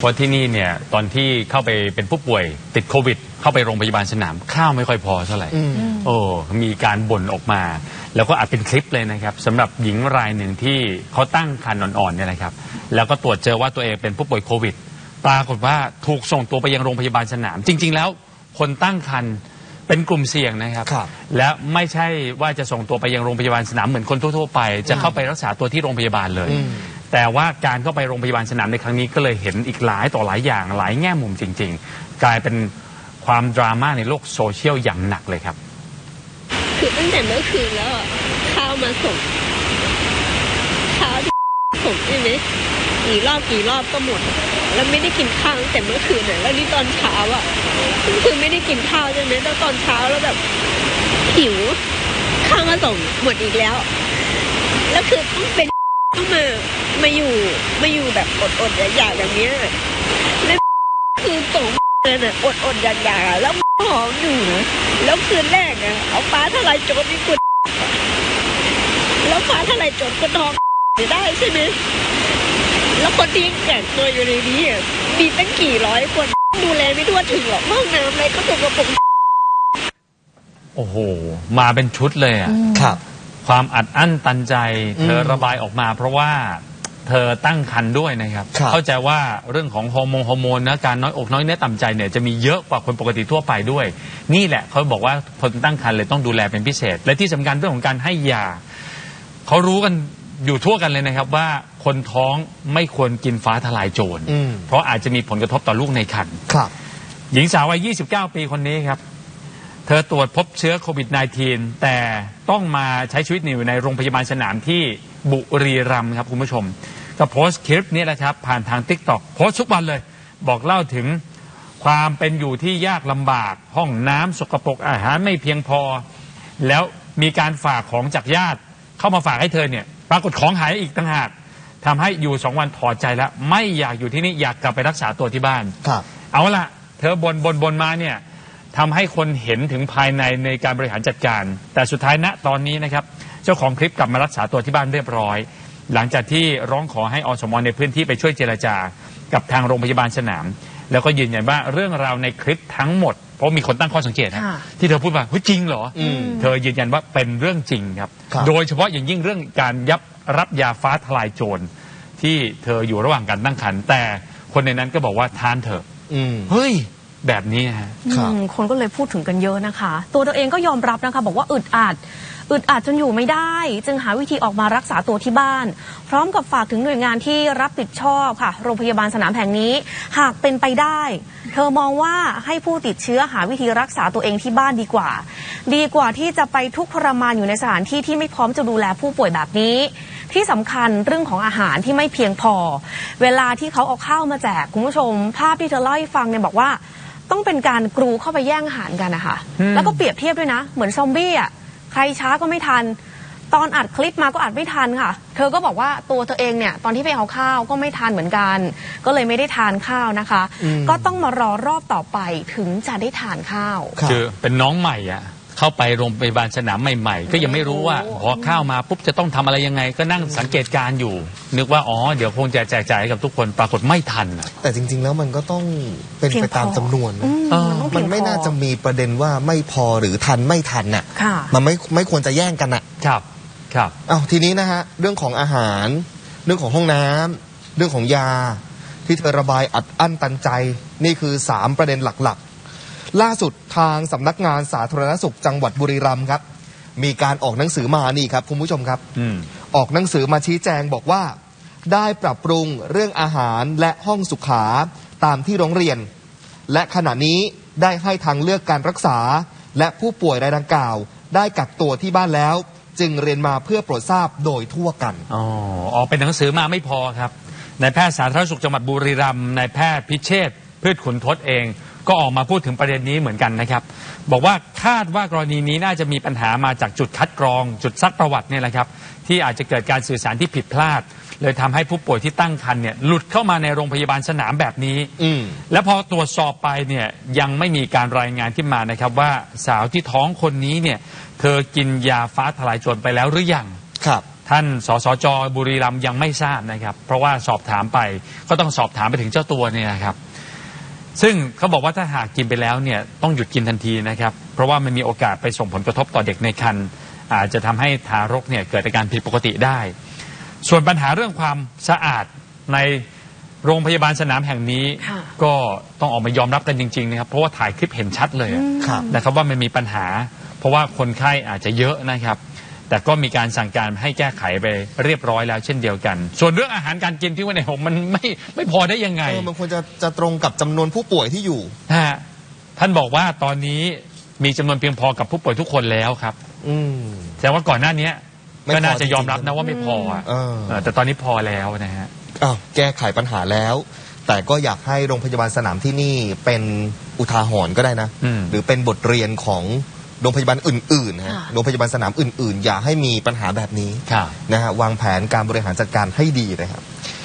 เพราะที่นี่เนี่ยตอนที่เข้าไปเป็นผู้ป่วยติดโควิด เข้าไปโรงพยาบาลสนามข้าวไม่ค่อยพอเท่าไหร่โอ้มีการบ่นออกมา แล้วก็อัดเป็นคลิปเลยนะครับสำหรับหญิงรายหนึ่งที่เขาตั้งครรภ์อ่อนๆเนี่ยนะครับ แล้วก็ตรวจเจอว่าตัวเองเป็นผู้ป่วยโควิด ปรากฏว่าถูกส่งตัวไปยังโรงพยาบาลสนาม จริง ๆ แล้วคนตั้งครรภ์เป็นกลุ่มเสี่ยงนะครับครับและไม่ใช่ว่าจะส่งตัวไปยังโรงพยาบาลสนามเหมือนคนทั่วๆไป จะเข้าไปรักษาตัวที่โรงพยาบาลเลยอืม แต่ว่าการเข้าไปโรงพยาบาลสนามในครั้งนี้ก็เลยเห็นอีกหลายต่อหลายอย่างหลายแง่มุมจริง ๆ กลายเป็นความดราม่าในโลกโซเชียลอย่างหนักเลยครับ คือตั้งแต่เมื่อคืนแล้วอะข้าวมาส่งเช้าที่ส่งใช่ไหมกี่รอบกี่รอบก็หมด แล้วไม่ได้กินข้าวตั้งแต่เมื่อคืนน่ะแล้วนี่ตอนเช้าอะคือไม่ได้กินข้าวใช่ไหมแล้วตอนเช้าแล้วแบบหิวข้าวมาส่งหมดอีกแล้ว แล้วคือต้องเป็น ต้องมามาอยู่มาอยู่แบบอดๆอยากๆอย่างเนี้ยแล้วคือส่งเลยน่ะอดๆอยากๆอะแล้วหอมอยู่นะแล้วคืนแรกอะเอาฟ้าทลายโจรนี่คุณแล้วฟ้าทลายโจรก็ท้องไม่ได้ใช่ไหมแล้วคนที่แก่ตัวอยู่ในนี้อะมีตั้งกี่ร้อยคนดูแลไม่ทั่วถึงหรอกห้องน้ำอะไรก็ตกกระปรกโอ้โห มาเป็นชุดเลยอะครับ ความอัดอั้นตันใจอืมเธอระบายออกมา เพราะว่าเธอตั้งครรภ์ด้วยนะครับ ครับเข้าใจว่าเรื่องของฮอร์โมนฮอร์โมนนะการน้อยอกน้อยเนื้อต่ำใจเนี่ยจะมีเยอะกว่าคนปกติทั่วไปด้วย นี่แหละเขาบอกว่าคนตั้งครรภ์เลยต้องดูแลเป็นพิเศษ และที่สำคัญเรื่องของการให้ยาเขารู้กันอยู่ทั่วกันเลยนะครับว่าคนท้องไม่ควรกินฟ้าทลายโจรอืม เพราะอาจจะมีผลกระทบต่อลูกในครรภ์ ครับ หญิงสาววัย 29 ปีคนนี้ครับ เธอตรวจพบเชื้อโควิด -19 แต่ต้องมาใช้ชีวิตอยู่ในโรงพยาบาลสนามที่บุรีรัมย์ครับคุณผู้ชม ก็โพสต์คลิปนี้แหละครับ ผ่านทาง t ิ k t o k โพสต์ทุกวันเลย บอกเล่าถึงความเป็นอยู่ที่ยากลำบาก ห้องน้ำสกปรกอาหารไม่เพียงพอ แล้วมีการฝากของจากญาติเข้ามาฝากให้เธอเนี่ย ปรากฏของหายอีกต่างหากทำให้อยู่สองวันถอดใจแล้ว ไม่อยากอยู่ที่นี่อยากกลับไปรักษาตัวที่บ้าน ครับ เอาละเธอบนบนบนมาเนี่ย ทำให้คนเห็นถึงภายในในการบริหารจัดการ แต่สุดท้ายณตอนนี้นะครับ เจ้าของคลิปกลับมารักษาตัวที่บ้านเรียบร้อย หลังจากที่ร้องขอให้อสมในพื้นที่ไปช่วยเจรจา กับทางโรงพยาบาลสนาม แล้วก็ยืนยันว่าเรื่องราวในคลิปทั้งหมด เพราะมีคนตั้งข้อสังเกตนะค่ะที่เธอพูดว่าเฮ้ยจริงเหรออมเธอยืนยันว่าเป็นเรื่องจริงครับครับ โดยเฉพาะอย่างยิ่งเรื่องการยับรับยาฟ้าทลายโจรที่เธออยู่ระหว่างการตั้งครรภ์แต่คนในนั้นก็บอกว่าทานเถอะอืมเฮ้ย แบบนี้นะฮะครับอืมคนก็เลยพูดถึงกันเยอะนะคะ ตัวเธอเองก็ยอมรับนะคะ บอกว่าอึดอัด อึดอัดจนอยู่ไม่ได้ จึงหาวิธีออกมารักษาตัวที่บ้าน พร้อมกับฝากถึงหน่วยงานที่รับผิดชอบค่ะ โรงพยาบาลสนามแห่งนี้ หากเป็นไปได้ เธอมองว่าให้ผู้ติดเชื้อหาวิธีรักษาตัวเองที่บ้านดีกว่า ดีกว่าที่จะไปทุกข์ทรมานอยู่ในสถานที่ที่ไม่พร้อมจะดูแลผู้ป่วยแบบนี้ ที่สำคัญเรื่องของอาหารที่ไม่เพียงพอ เวลาที่เขาเอาข้าวมาแจกคุณผู้ชม ภาพที่เธอเล่าให้ฟังเนี่ยบอกว่า ต้องเป็นการกรูเข้าไปแย่งอาหารกันนะคะอืมแล้วก็เปรียบเทียบด้วยนะ เหมือนซอมบี้อะใครช้าก็ไม่ทัน ตอนอัดคลิปมาก็อัดไม่ทันค่ะ เธอก็บอกว่าตัวเธอเองเนี่ย ตอนที่ไปเอาข้าวก็ไม่ทันเหมือนกัน ก็เลยไม่ได้ทานข้าวนะคะอืมก็ต้องมารอรอบต่อไปถึงจะได้ทานข้าวครับคือเป็นน้องใหม่อะ เข้าไปโรงพยาบาลสนามใหม่ๆ ก็ยังไม่รู้ว่าโอ้พอข้าวมาปุ๊บจะต้องทำอะไรยังไง ก็นั่งสังเกตการณ์อยู่ นึกว่าอ๋อเดี๋ยวคงจะแจกจ่ายให้กับทุกคนปรากฏไม่ทันอะแต่จริง ๆ แล้วมันก็ต้องเป็นเพียงไปตามพอจำนวนนะอืมเออต้องเพีมัยนงไม่พอน่าจะมีประเด็นว่าไม่พอหรือทันไม่ทันน่ะค่ะ มันไม่ไม่ควรจะแย่งกันน่ะครับครับอ้าวทีนี้นะฮะเรื่องของอาหาร เรื่องของห้องน้ำเรื่องของยา ที่เธอระบายอัดอั้นตันใจ นี่คือ 3 ประเด็นหลักๆ ล่าสุดทางสำนักงานสาธารณสุขจังหวัดบุรีรัมย์ครับ มีการออกหนังสือมานี่ครับคุณผู้ชมครับอืมออกหนังสือมาชี้แจงบอกว่า ได้ปรับปรุงเรื่องอาหารและห้องสุขาตามที่โรงเรียน และขณะนี้ได้ให้ทางเลือกการรักษา และผู้ป่วยรายดังกล่าว ได้กักตัวที่บ้านแล้ว จึงเรียนมาเพื่อโปรดทราบโดยทั่วกันอ๋อออกเป็นหนังสือมาไม่พอครับนายแพทย์สาธารณสุขจังหวัดบุรีรัมย์นายแพทย์พิเชษฐ์พืชขุนทศเอง ก็ออกมาพูดถึงประเด็นนี้เหมือนกันนะครับ บอกว่าคาดว่ากรณีนี้น่าจะมีปัญหามาจากจุดคัดกรอง จุดซักประวัติเนี่ยแหละครับ ที่อาจจะเกิดการสื่อสารที่ผิดพลาด เลยทำให้ผู้ป่วยที่ตั้งครรภ์เนี่ยหลุดเข้ามาในโรงพยาบาลสนามแบบนี้อืมแล้วพอตรวจสอบไปเนี่ยยังไม่มีการรายงานขึ้นมานะครับ ว่าสาวที่ท้องคนนี้เนี่ยเธอกินยาฟ้าทลายโจรไปแล้วหรือยังครับท่าน สสจ บุรีรัมย์ยังไม่ทราบนะครับ เพราะว่าสอบถามไปก็ต้องสอบถามไปถึงเจ้าตัวเนี่ยนะครับ ซึ่งเขาบอกว่าถ้าหากกินไปแล้วเนี่ยต้องหยุดกินทันทีนะครับ เพราะว่ามันมีโอกาสไปส่งผลกระทบต่อเด็กในครรภ์อาจจะทำให้ทารกเนี่ยเกิดอาการผิดปกติได้ ส่วนปัญหาเรื่องความสะอาดในโรงพยาบาลสนามแห่งนี้ค่ะก็ต้องออกมายอมรับกันจริงๆนะครับเพราะว่าถ่ายคลิปเห็นชัดเลยอะครับนะครับว่ามันมีปัญหา เพราะว่าคนไข้อาจจะเยอะนะครับ แต่ก็มีการสั่งการให้แก้ไขไปเรียบร้อยแล้วเช่นเดียวกัน ส่วนเรื่องอาหารการกินที่ว่าในผมมันไม่ไม่พอได้ยังไงเออมันควรจะจะตรงกับจำนวนผู้ป่วยที่อยู่นะฮะท่านบอกว่าตอนนี้มีจำนวนเพียงพอกับผู้ป่วยทุกคนแล้วครับ อืม แต่ว่าก่อนหน้านี้ไม่ก็น่าพอจะยอมรับจริงๆนะว่าไม่พออะเออ เออแต่ตอนนี้พอแล้วนะฮะ อ้าวแก้ไขปัญหาแล้ว แต่ก็อยากให้โรงพยาบาลสนามที่นี่เป็นอุทาหรณ์ก็ได้นะ อืม หรือเป็นบทเรียนของ โรงพยาบาลอื่นๆนะฮะค่ะ โรงพยาบาลสนามอื่นๆ อย่าให้มีปัญหาแบบนี้ครับนะฮะวางแผนการบริหารจัดการให้ดีนะครับ